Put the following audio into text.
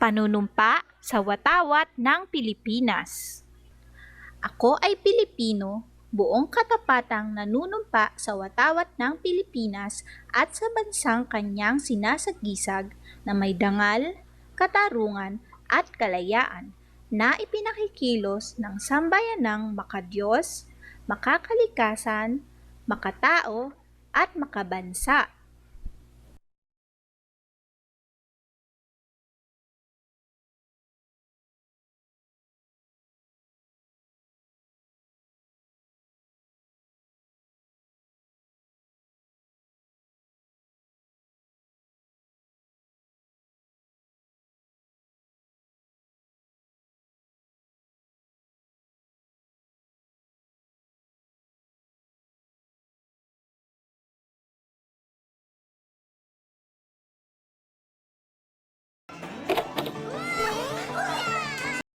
Panunumpa sa watawat ng Pilipinas. Ako ay Pilipino, buong katapatang nanunumpa sa watawat ng Pilipinas at sa bansang kanyang sinasagisag na may dangal, katarungan at kalayaan na ipinakikilos ng sambayanang makadiyos, makakalikasan, makatao at makabansa.